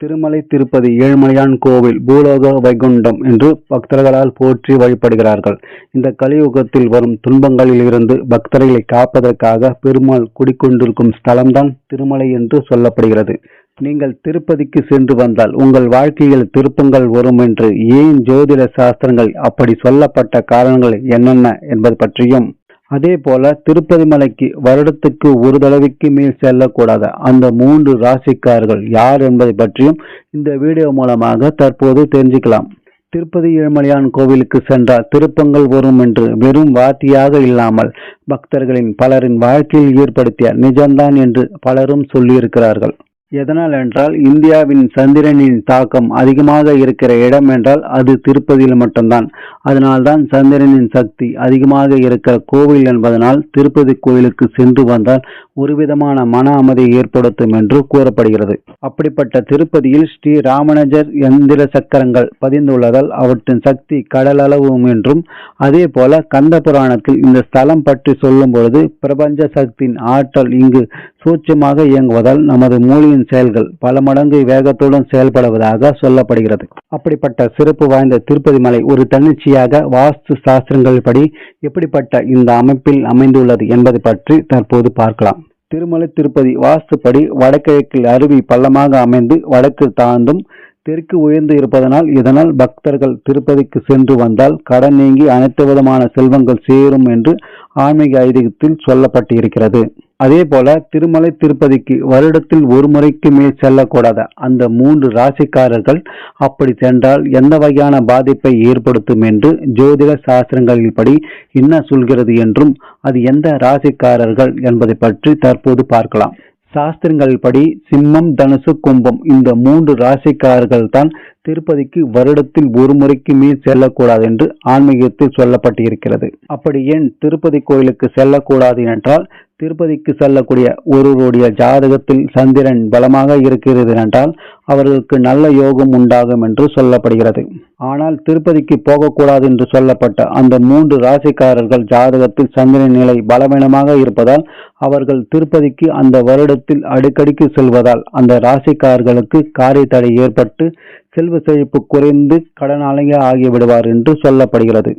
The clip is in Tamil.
திருமலை திருப்பதி ஏழுமலையான் கோவில் பூலோக வைகுண்டம் என்று பக்தர்களால் போற்றி வழிபடுகிறார்கள். இந்த கலியுகத்தில் வரும் துன்பங்களில் இருந்து பக்தர்களை காப்பதற்காக பெருமாள் குடிக்கொண்டிருக்கும் ஸ்தலம்தான் திருமலை என்று சொல்லப்படுகிறது. நீங்கள் திருப்பதிக்கு சென்று வந்தால் உங்கள் வாழ்க்கையில் திருப்பங்கள் வரும் என்று ஏன் ஜோதிட சாஸ்திரங்கள் அப்படி சொல்லப்பட்ட காரணங்கள் என்னென்ன என்பது பற்றியும் அதே போல திருப்பதி மலைக்கு வருடத்துக்கு ஒரு தடவைக்கு மேல் செல்லக்கூடாத அந்த மூன்று ராசிக்காரர்கள் யார் என்பதை பற்றியும் இந்த வீடியோ மூலமாக தற்போது தெரிஞ்சுக்கலாம். திருப்பதி ஏழுமலையான் கோவிலுக்கு சென்றால் திருப்பங்கள் வரும் என்று வெறும் வார்த்தையாக இல்லாமல் பக்தர்களின் பலரின் வாழ்க்கையில் ஏற்படுத்திய நிஜம்தான் என்று பலரும் சொல்லியிருக்கிறார்கள். எதனால் என்றால் இந்தியாவின் சந்திரனின் தாக்கம் அதிகமாக இருக்கிற இடம் என்றால் அது திருப்பதியில் மட்டும்தான். அதனால்தான் சந்திரனின் சக்தி அதிகமாக இருக்கிற கோவில் என்பதனால் திருப்பதி கோயிலுக்கு சென்று வந்தால் ஒரு விதமான மன அமைதியை ஏற்படுத்தும் என்று கூறப்படுகிறது. அப்படிப்பட்ட திருப்பதியில் ஸ்ரீ ராமனஜர் எந்திர சக்கரங்கள் பதிந்துள்ளதால் அவற்றின் சக்தி கடலளவும் என்றும் அதே போல கந்த புராணத்தில் இந்த ஸ்தலம் பற்றி சொல்லும் பொழுது பிரபஞ்ச சக்தியின் ஆற்றல் இங்கு சூட்சமாக இயங்குவதால் நமது மூளையின் செயல்கள் பல மடங்கு வேகத்துடன் செயல்படுவதாக சொல்லப்படுகிறது. அப்படிப்பட்ட சிறப்பு வாய்ந்த திருப்பதி மலை ஒரு தன்னிச்சையாக வாஸ்து சாஸ்திரங்கள் படி எப்படிப்பட்ட இந்த அமைப்பில் அமைந்துள்ளது என்பதை பற்றி தற்போது பார்க்கலாம். திருமலை திருப்பதி வாஸ்துப்படி வடகிழக்கில் அருவி பள்ளமாக அமைந்து வடக்கு தாழ்ந்தும் தெற்கு உயர்ந்து இருப்பதனால் இதனால் பக்தர்கள் திருப்பதிக்கு சென்று வந்தால் கடன் நீங்கி அனைத்து விதமான செல்வங்கள் சேரும் என்று ஆன்மீக ஐதீகத்தில் சொல்லப்பட்டிருக்கிறது. அதே போல திருமலை திருப்பதிக்கு வருடத்தில் ஒரு முறைக்கு மேல் செல்லக்கூடாத அந்த மூன்று ராசிக்காரர்கள் அப்படி சென்றால் எந்த வகையான பாதிப்பை ஏற்படுத்தும் என்று ஜோதிட சாஸ்திரங்களின் படி என்ன சொல்கிறது என்றும் அது எந்த ராசிக்காரர்கள் என்பதை பற்றி தற்போது பார்க்கலாம். சாஸ்திரங்கள் படி சிம்மம் தனுசு கும்பம் இந்த மூன்று ராசிக்காரர்கள் தான் திருப்பதிக்கு வருடத்தில் ஒரு முறைக்கு மேல் செல்லக்கூடாது என்று ஆன்மீகத்தில் சொல்லப்பட்டிருக்கிறது. அப்படி ஏன் திருப்பதி கோயிலுக்கு செல்லக்கூடாது என்றால் திருப்பதிக்கு செல்லக்கூடிய ஒருவருடைய ஜாதகத்தில் சந்திரன் பலமாக இருக்கிறது என்றால் அவர்களுக்கு நல்ல யோகம் உண்டாகும் என்று சொல்லப்படுகிறது. ஆனால் திருப்பதிக்கு போகக்கூடாது என்று சொல்லப்பட்ட அந்த மூன்று ராசிக்காரர்கள் ஜாதகத்தில் சந்திரன் நிலை பலவீனமாக இருப்பதால் அவர்கள் திருப்பதிக்கு அந்த வருடத்தில் அடிக்கடிக்கு செல்வதால் அந்த ராசிக்காரர்களுக்கு காரிய தடை ஏற்பட்டு செல்வ செழிப்பு குறைந்து கடனாளியாக ஆகிவிடுவார் என்று சொல்லப்படுகிறது.